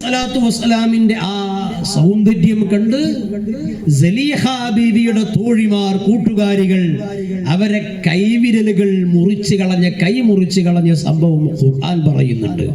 സ്വലാത്തു വസ്സലാമിന്റെ ആ സൗന്ദര്യം കണ്ട് സലീഹ തോഴിമാർ കൂട്ടുകാരികൾ അവരെ കൈവിരലുകൾ മുറിച്ച് കളഞ്ഞ കൈ മുറിച്ച് കളഞ്ഞ സംഭവം ഖുർആൻ പറയുന്നുണ്ട്.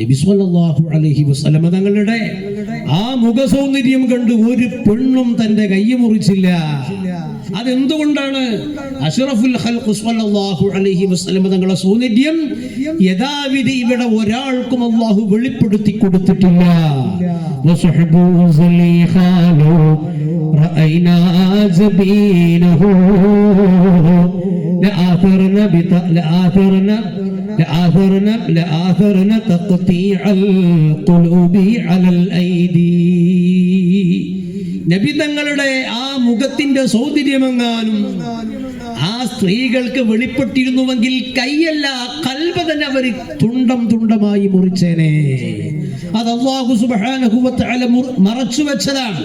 നബി സല്ലല്ലാഹു അലൈഹി വസല്ലമ തങ്ങളുടെ ആ മുഖസൗന്ദര്യം കണ്ട് ഒരു പെണ്ണും തന്റെ കൈ മുറിച്ചില്ല. അതെന്തുകൊണ്ടാണ്? അഷ്റഫുൽ സ്വല്ലല്ലാഹു അലൈഹി വസല്ലമ തങ്ങളുടെ സൗന്ദര്യം യഥാവിധി ഇവിടെ ഒരാൾക്കും അള്ളാഹു വെളിപ്പെടുത്തി കൊടുത്തിട്ടില്ല. വസുഹബു സലീഖാലു റഅയ്നാ ജബീനഹു لآثرن بط... لآثرن لآثرن لآثرن تقطيع القلوب على الأيدي നബി തങ്ങളുടെ ആ മുഖത്തിന്റെ സൗന്ദര്യമെങ്ങാനും ആ സ്ത്രീകൾക്ക് വെളിപ്പെട്ടിരുന്നുവെങ്കിൽ കൈയല്ല കൽബ തന്നെ അവർ തുണ്ടം തുണ്ടമായി മുറിച്ചേനെ അത് അള്ളാഹു മുർ- മറച്ചു വെച്ചതാണ്.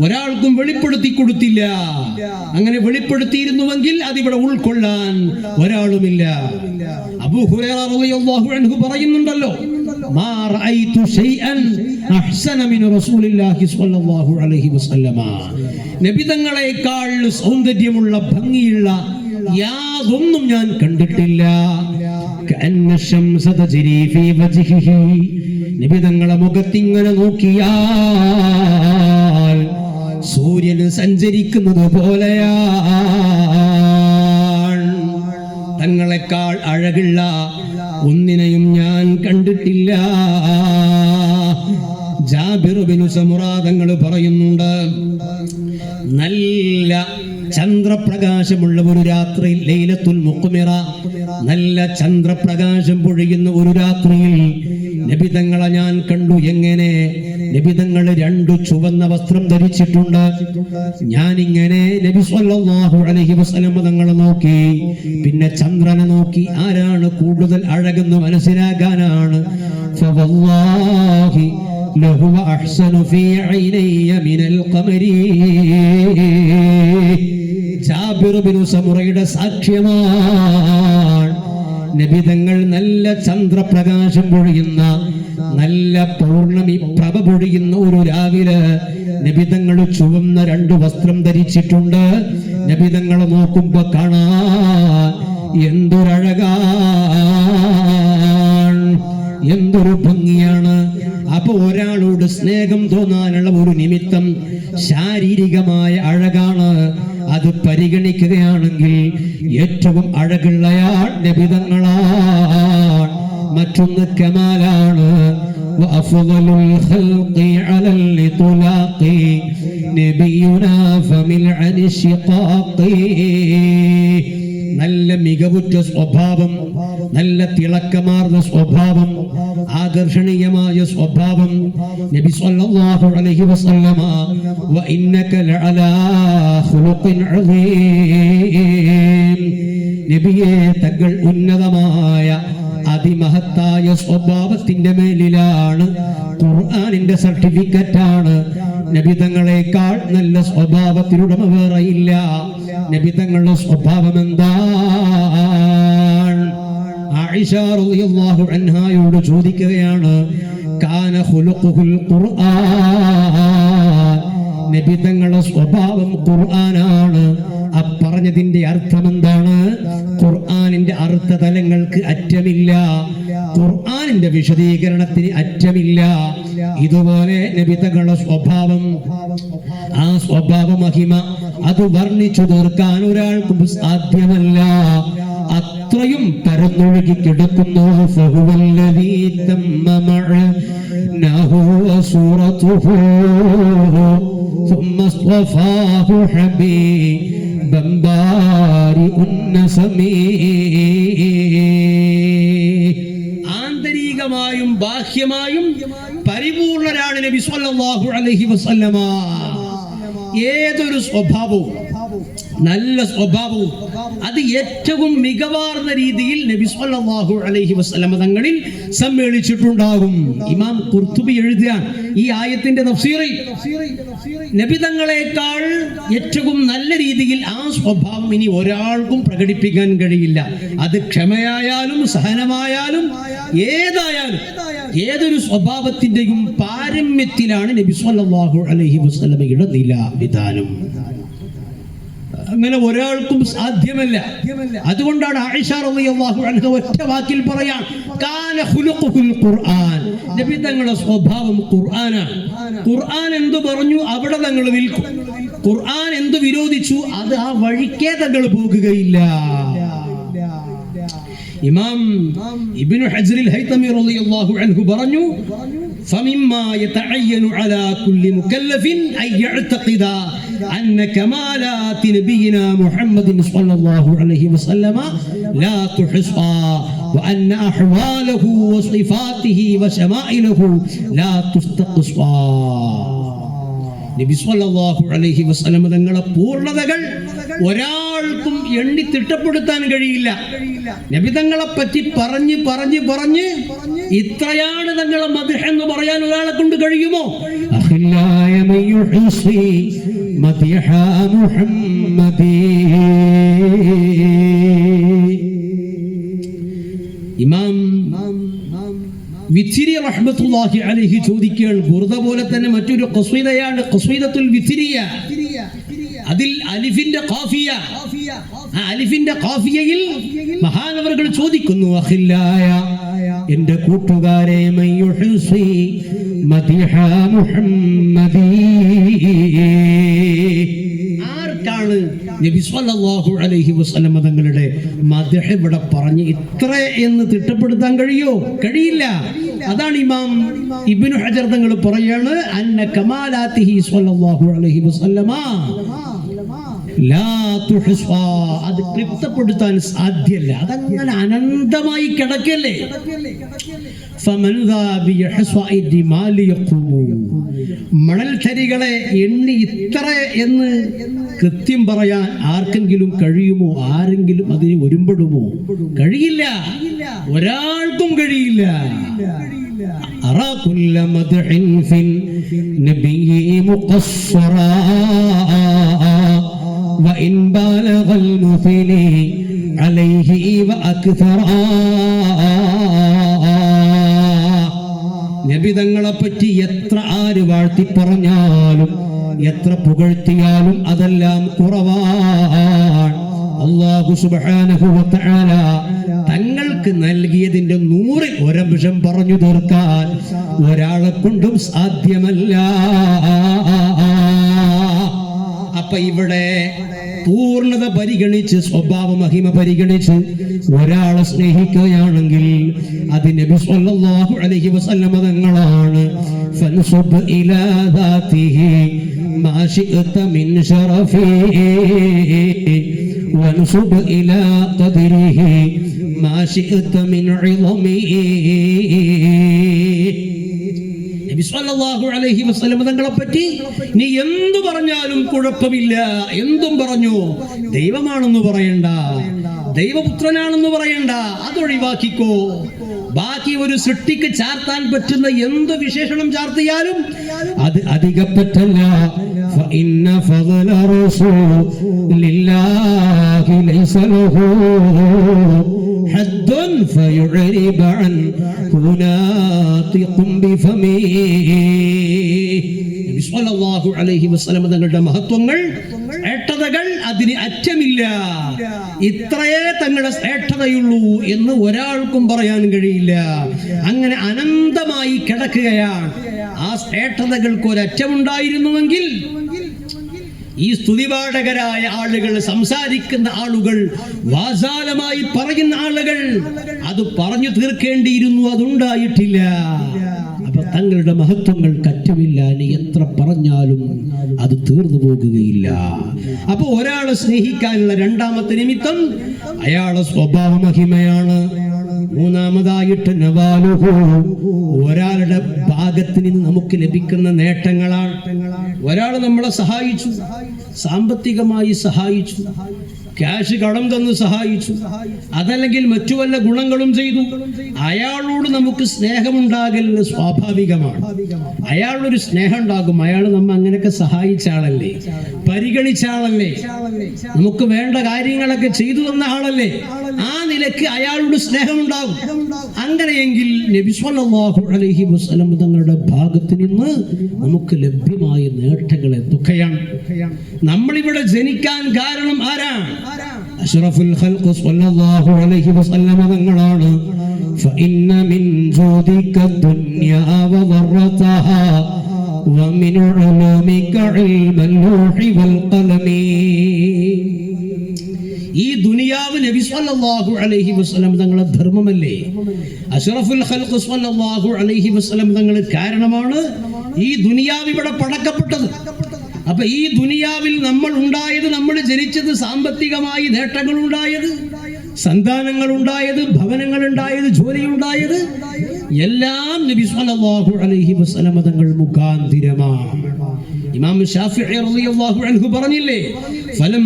ഒരാൾക്കും വെളിപ്പെടുത്തി കൊടുത്തില്ല. അങ്ങനെ വെളിപ്പെടുത്തിയിരുന്നുവെങ്കിൽ അതിവിടെ ഉൾക്കൊള്ളാൻ ഒരാളുമില്ല. അബൂ അൻഹു പറയുന്നുണ്ടല്ലോ മാ റഅയ്തു ഷൈഅൻ അഹ്സന മിൻ റസൂലില്ലാഹി സ്വല്ലല്ലാഹു അലൈഹി വസല്ലമ. നബി തങ്ങളെക്കാൾ സൗന്ദര്യമുള്ള ഭംഗിയുള്ള യാതൊന്നും ഞാൻ കണ്ടിട്ടില്ല. കഅന്ന ശംസ തജ്രി ഫീ വജ്ഹിഹി നബി തങ്ങളെ മുഖത്തിങ്ങനെ നോക്കിയാൽ സൂര്യന് സഞ്ചരിക്കുന്നത് പോലെയാ തങ്ങളെക്കാൾ അഴകുള്ള ഒന്നിനെയും ഞാൻ കണ്ടിട്ടില്ല. ജാബിറുബിനു സമുറാദങ്ങൾ പറയുന്നുണ്ട് നല്ല ചന്ദ്രപ്രകാശമുള്ള ഒരു രാത്രിയിൽ ലൈലത്തുൽ മുക്കുമിറ നല്ല ചന്ദ്രപ്രകാശം പൊഴിയുന്ന ഒരു രാത്രിയിൽ നബിതങ്ങളെ ഞാൻ കണ്ടു എങ്ങനെ? നബിതങ്ങൾ രണ്ടു ചുവന്ന വസ്ത്രം ധരിച്ചിട്ടുണ്ട്. ഞാൻ ഇങ്ങനെ നബി സല്ലല്ലാഹു അലൈഹി വസല്ലം തങ്ങളെ നോക്കി. പിന്നെ ചന്ദ്രനെ നോക്കി ആരാണ് കൂടുതൽ അഴകെന്ന് മനസ്സിലാക്കാനാണ് ലഹുവ അഹ്സനു ഫീ ഐനയ്യ മിനൽ ഖമരീ. സമുറയുടെ സാക്ഷ്യമാണ്. നബിതങ്ങൾ നല്ല ചന്ദ്രപ്രകാശം പൊഴിയുന്ന നല്ല പൗർണമി പ്രഭ പൊഴിയുന്ന ഒരു രാവിലെ നബിതങ്ങൾ ചുവന്ന രണ്ട് വസ്ത്രം ധരിച്ചിട്ടുണ്ട്. നബിതങ്ങൾ നോക്കുമ്പോ കാണാ എന്തൊരഴകാ എന്തൊരു ഭംഗിയാണ്. അപ്പൊ ഒരാളോട് സ്നേഹം തോന്നാനുള്ള ഒരു നിമിത്തം ശാരീരികമായ അഴകാണ്. അത് പരിഗണിക്കുകയാണെങ്കിൽ ഏറ്റവും അഴകുള്ളയാൾ നബിതങ്ങളാണ് മറ്റൊന്ന് കമാലാണ് وأفضل الخلق على الإطلاق نبينا فمن عن الشقاق നല്ല മികവുറ്റ സ്വഭാവം നല്ല തിളക്കമാർന്ന സ്വഭാവം ആകർഷണീയമായ സ്വഭാവം. നബി സല്ലല്ലാഹു അലൈഹി വസല്ലമ വ ഇന്നക ലഅലാ ഖുലുഖിൻ അദീം. നബിയെ തങ്ങൾ ഉന്നതമായ അതിമഹത്തായ സ്വഭാവത്തിന്റെ മേലിലാണ് ഖുർആനിന്റെ സർട്ടിഫിക്കറ്റ് ആണ് നബിതങ്ങളെക്കാൾ നല്ല സ്വഭാവത്തിനുടമ വേറെയില്ല നബിതങ്ങളുടെ സ്വഭാവം എന്താണ് ചോദിക്കുകയാണ് കാന ഖുർആൻ? നബിതങ്ങളുടെ സ്വഭാവം ഖുർആനാണ്. അപ്പറഞ്ഞതിന്റെ അർത്ഥം എന്താണ് ഖുർആനിന്റെ അർത്ഥതലങ്ങൾക്ക് അറ്റമില്ല. ഖുർആനിന്റെ വിശദീകരണത്തിന് അറ്റമില്ല. ഇതുപോലെ നബിതകളുടെ സ്വഭാവം ആ സ്വഭാവ മഹിമ അത് വർണിച്ചു തീർക്കാൻ ഒരാൾക്കും സാധ്യമല്ല. അത്രയും പരന്നൊഴുകി കിടക്കുന്നു. ബാഹ്യമായും പരിപൂർണരാണ് നബി സല്ലല്ലാഹു അലൈഹി വസല്ലമ. ഏതൊരു സ്വഭാവവും നല്ല സ്വഭാവവും അത് ഏറ്റവും മികവാർന്ന രീതിയിൽ നബി സല്ലല്ലാഹു അലൈഹി വസല്ലമ തങ്ങളിൽ സമ്മേളിച്ചിട്ടുണ്ടാകും. ഇമാം കുർത്തുബി എഴുതുകയാണ് ഈ ആയത്തിന്റെ തഫ്സീറിൽ. നബി തങ്ങളെക്കാൾ ഏറ്റവും നല്ല രീതിയിൽ ആ സ്വഭാവം ഇനി ഒരാൾക്കും പ്രകടിപ്പിക്കാൻ കഴിയില്ല. അത് ക്ഷമയായാലും സഹനമായാലും ഏതായാലും ഏതൊരു സ്വഭാവത്തിന്റെയും പാരമ്യത്തിലാണ് നബി സല്ലല്ലാഹു അലൈഹി വസല്ലമയുടെ നില വിധാനം അങ്ങനെ ഒരാൾക്കും സാധ്യമല്ല. അതുകൊണ്ടാണ് ഒറ്റ വാക്കിൽ പറയാൻ ഖുർആൻ. നബി തങ്ങളുടെ സ്വഭാവം ഖുർആനാണ്. ഖുർആൻ എന്തു പറഞ്ഞു? അവിടെ തങ്ങൾ നിൽക്കും. ഖുർആൻ എന്തു വിരോധിച്ചു? അത് ആ വഴിക്കേ തങ്ങൾ പോകുകയില്ല. ഇമാം ഇബ്നു ഹജറിൽ ഹൈതമി റളിയല്ലാഹു അൻഹു പറഞ്ഞു فمما يتعين على كل مكلف أن يعتقد أن كمالات نبينا محمد صلى الله عليه وسلم لا تحصى وأن أحواله وصفاته وشمائله لا تستقصى. നബി സല്ലല്ലാഹു അലൈഹി വസല്ലം തങ്ങളെ പൂർണതകൾ ഒരാൾക്കും എണ്ണി തിട്ടപ്പെടുത്താൻ കഴിയില്ല. നബി തങ്ങളെ പറ്റി പറഞ്ഞ് പറഞ്ഞ് പറഞ്ഞ് ഇത്രയാണ് തങ്ങളെ മദ്ഹ് എന്ന് പറയാൻ ഒരാളെ കൊണ്ട് കഴിയുമോ? ഇമാം വിഥിരി റഹ്മത്തുള്ളാഹി അലൈഹി ചോദിക്കുകയാണ്. ഗുർദ പോലെ തന്നെ മറ്റൊരു ഖസീദയാണ്. ഖസീദത്തുൽ വിത്തിരിയ. അതിൽ അലിഫിന്റെ ഖാഫിയ. ആ അലിഫിന്റെ ഖാഫിയയിൽ മഹാനവറുകൾ ചോദിക്കുന്നു അഖില്ലായ എന്റെ കൂട്ടുകാരെ മയ്യുഹ്സി മദിഹ മുഹമ്മദി നബി സല്ലല്ലാഹു അലൈഹി വസ്ലമ തങ്ങളുടെ മദ്ഹ് ഇവിടെ പറഞ്ഞ് ഇത്ര എന്ന് തിട്ടപ്പെടുത്താൻ കഴിയോ? കഴിയില്ല. അതാണ് ഇമാം ഇബ്നു ഹജർ തങ്ങൾ പറയാണ് അന്ന കമാലാത്തിഹി സ്വല്ലല്ലാഹു അലൈഹി വസല്ലമ. അത് തൃപ്തപ്പെടുത്താൻ സാധ്യല്ല. അതങ്ങനെ അനന്തമായി കിടക്കല്ലേ? ഫമൻ ذا بيحصائد ما ليقوم മണൽത്തരികളെ എണ്ണി ഇത്ര എന്ന് കൃത്യം പറയാൻ ആർക്കെങ്കിലും കഴിയുമോ ആരെങ്കിലും അതിന് ഒരുമ്പെടുമോ കഴിയില്ല ഒരാൾക്കും കഴിയില്ല أرى كل مدح في النبي مقصرا وإن بالغ المثني عليه وأكثرا നബി പറ്റി എത്ര ആര് വാഴ്ത്തി പറഞ്ഞാലും എത്ര പുകഴ്ത്തിയാലും അതെല്ലാം കുറവാണ്. അള്ളാഹു സുബ്ഹാനഹു വ തങ്ങൾക്ക് നൽകിയതിന്റെ നൂറിൽ ഒരംശം പറഞ്ഞു തീർക്കാൻ ഒരാളെ കൊണ്ടും സാധ്യമല്ല. അപ്പൊ ഇവിടെ പൂർണത പരിഗണിച്ച് സ്വഭാവ മഹിമ പരിഗണിച്ച് ഒരാളെ സ്നേഹിക്കുകയാണെങ്കിൽ അത് നബി സല്ലല്ലാഹു അലൈഹി വസല്ലമ തങ്ങളാണ്. ഫൻസുബ് ഇലാ ദാതിഹി മാ മിൻ ശറഫി. വൻസുബ് ഇലാ ഖദരിഹി മാ മിൻ ഇളമി. നബി സല്ലല്ലാഹു അലൈഹി വസല്ലം തങ്ങളെ പറ്റി നീ എന്തു പറഞ്ഞാലും കുഴപ്പമില്ല. എന്തും പറഞ്ഞു. ദൈവമാണെന്ന് പറയണ്ട. ദൈവപുത്രനാണെന്ന് പറയണ്ട. അതൊഴിവാക്കിക്കോ. ബാക്കി ഒരു സൃഷ്ടിക്ക് ചാർത്താൻ പറ്റുന്ന എന്ത് വിശേഷണം ചാർത്തിയാലും അത് അധികപ്പറ്റല്ല فإن فضل رسول الله ليس له حد فيعرب عن ناطق بفمه നബി സ്വല്ലല്ലാഹു അലൈഹി വസല്ലം തങ്ങളുടെ മഹത്വങ്ങൾ ശ്രേഷ്ഠതകൾ അതിന് അറ്റമില്ല ഇത്രയേ തങ്ങളുടെ ശ്രേഷ്ഠതയുള്ളൂ എന്ന് ഒരാൾക്കും പറയാൻ കഴിയില്ല അങ്ങനെ അനന്തമായി കിടക്കുകയാണ് ആ ശ്രേഷ്ഠതകൾക്ക് ഒരറ്റമുണ്ടായിരുന്നുവെങ്കിൽ ഈ സ്തുതിപാഠകരായ ആളുകൾ സംസാരിക്കുന്ന ആളുകൾ വാചാലമായി പറയുന്ന ആളുകൾ അത് പറഞ്ഞു തീർക്കേണ്ടിയിരുന്നു അതുണ്ടായിട്ടില്ല. അപ്പൊ തങ്ങളുടെ മഹത്വങ്ങൾ കറ്റമില്ല നീ എത്ര പറഞ്ഞാലും അത് തീർന്നു പോകുകയില്ല. അപ്പൊ ഒരാളെ സ്നേഹിക്കാനുള്ള രണ്ടാമത്തെ നിമിത്തം അയാളെ സ്വഭാവ മഹിമയാണ് മൂന്നാമതായിട്ട് നവാലുഹു. ഒരാളുടെ ഭാഗത്ത് നിന്ന് നമുക്ക് ലഭിക്കുന്ന നേട്ടങ്ങളാണ്. ഒരാൾ നമ്മളെ സഹായിച്ചു. സാമ്പത്തികമായി സഹായിച്ചു. ക്യാഷ് കടം തന്ന് സഹായിച്ചു. അതല്ലെങ്കിൽ മറ്റു വല്ല ഗുണങ്ങളും ചെയ്തു. അയാളോട് നമുക്ക് സ്നേഹമുണ്ടാകൽ സ്വാഭാവികമാണ്. അയാളൊരു സ്നേഹം ഉണ്ടാകും അയാൾ നമ്മ അങ്ങനെയൊക്കെ സഹായിച്ച ആളല്ലേ? പരിഗണിച്ച ആളല്ലേ? നമുക്ക് വേണ്ട കാര്യങ്ങളൊക്കെ ചെയ്തു തന്ന ആളല്ലേ? ആ നിലയ്ക്ക് അയാളോട് സ്നേഹമുണ്ടാകും. അങ്ങനെയെങ്കിൽ നബി സല്ലല്ലാഹു അലൈഹി വസല്ലം തങ്ങളുടെ ഭാഗത്ത് നിന്ന് നമുക്ക് ലഭ്യമായ നേട്ടങ്ങൾ എന്തൊക്കെയാണ് നമ്മളിവിടെ ജനിക്കാൻ കാരണം ആരാണ്? അഷ്റഫുൽ ഖൽഖ് സ്വല്ലല്ലാഹു അലൈഹി വസല്ലം തങ്ങളാണ് فإن من جودك الدنيا وضرتها ومن علومك علم اللوح والقلم ഈ ദുനിയാവ് നബി സ്വല്ലല്ലാഹു അലൈഹി വസല്ലം തങ്ങളെ ധർമ്മമല്ലേ അഷ്റഫുൽ ഖൽഖ് സ്വല്ലല്ലാഹു അലൈഹി വസല്ലം തങ്ങൾ കാരണമാണ് ഈ ദുനിയാവ് ഇവിടെ പടക്കപ്പെട്ടത് അപ്പൊ ഈ ദുനിയാവിൽ നമ്മൾ ഉണ്ടായത് നമ്മൾ ജനിച്ചത് സാമ്പത്തികമായി നേട്ടങ്ങൾ ഉണ്ടായത് സന്താനങ്ങൾ ഉണ്ടായത് ഭവനങ്ങൾ ഉണ്ടായത് ജോലി ഉണ്ടായത് എല്ലാം നബി സ്വല്ലല്ലാഹു അലൈഹി വസല്ലമ തങ്ങൾ മുഖാന്തിരമാണ് ഇമാം റളിയല്ലാഹു അൻഹു പറഞ്ഞില്ലേ? ഫലം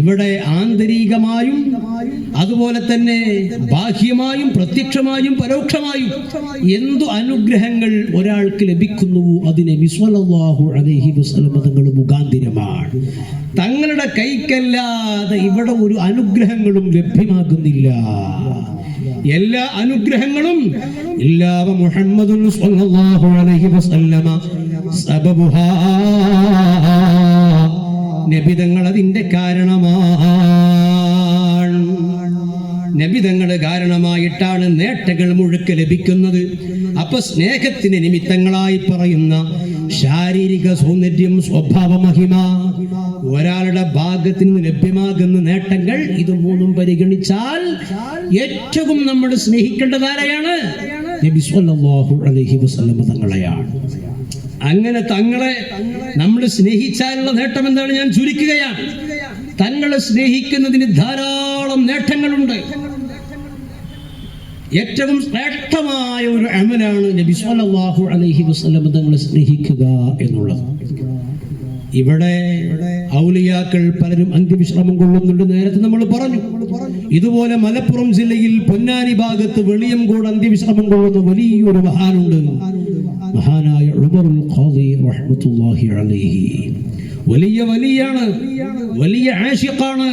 ഇവിടെ ആന്തരികമായും അതുപോലെ തന്നെ ബാഹ്യമായും പ്രത്യക്ഷമായും പരോക്ഷമായും എന്തു അനുഗ്രഹങ്ങൾ ഒരാൾക്ക് ലഭിക്കുന്നുവോ അതിനെ വിസ്വലല്ലാഹു അലൈഹി വസല്ലം തങ്ങൾ മുഖാന്തിരമാണ്. തങ്ങളുടെ കൈക്കല്ലാതെ ഇവിടെ ഒരു അനുഗ്രഹങ്ങളും ലഭ്യമാകുന്നില്ല. എല്ലാ അനുഗ്രഹങ്ങളും ഇല്ലാവ മുഹമ്മദുൻ സല്ലല്ലാഹു അലൈഹി വസല്ലമ. സബബുഹാ. നബിതങ്ങൾ അതിന്റെ കാരണമാണ്. നബിതങ്ങൾ കാരണമായിട്ടാണ് നേട്ടകൾ മുഴുക്ക ലഭിക്കുന്നത്. അപ്പൊ സ്നേഹത്തിന് നിമിത്തങ്ങളായി പറയുന്ന ശാരീരിക സൗന്ദര്യം സ്വഭാവ മഹിമ ഒരാളുടെ ഭാഗത്ത് നിന്ന് ലഭ്യമാകുന്ന നേട്ടങ്ങൾ ഇത് മൂന്നും പരിഗണിച്ചാൽ ഏറ്റവും നമ്മൾ സ്നേഹിക്കേണ്ടത് ആരെയാണ്? തങ്ങളെയാണ്. അങ്ങനെ തങ്ങളെ നമ്മൾ സ്നേഹിച്ചാലുള്ള നേട്ടം എന്താണ്? ഞാൻ ചുരുക്കുകയാണ്. തങ്ങളെ സ്നേഹിക്കുന്നതിന് ധാരാളം നേട്ടങ്ങളുണ്ട്. ഏറ്റവും ശ്രേഷ്ഠമായ ഒരു അമലാണ് നബി സല്ലല്ലാഹു അലൈഹി വസല്ലം തങ്ങളെ സ്നേഹിക്കുക എന്നുള്ളത്. ഇവിടെ ഔലിയാക്കൾ പലരും അന്ത്യവിശ്രമം കൊള്ളുന്നുണ്ട്. നേരത്തെ നമ്മൾ പറഞ്ഞു ഇതുപോലെ മലപ്പുറം ജില്ലയിൽ പൊന്നാനി ഭാഗത്ത് വെളിയംകോട് അന്ത്യവിശ്രമം കൊള്ളുന്ന വലിയൊരു മഹാനുണ്ട്. മഹാനായ വലിയ വലിയാണ് വലിയ ആഷിഖാണ്.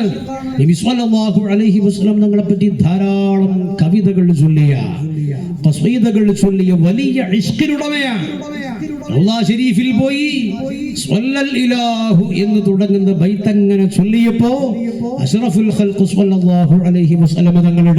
നബി സല്ലല്ലാഹു അലൈഹി വസല്ലം തങ്ങളെ പറ്റി ധാരാളം കവിതകൾ ചൊല്ലിയ തസ്വീദകൾ ചൊല്ലിയ വലിയ ഇഷ്കിനുടമയാണ് ഷരീഫിൽ പോയി. ഇലാഹു എന്ന് തുടങ്ങുന്ന ബൈത്തങ്ങനെ ചൊല്ലിയപ്പോ അഷ്റഫുൽ ഖൽഖ് സ്വല്ലല്ലാഹു അലൈഹി വസല്ലമ തങ്ങളുടെ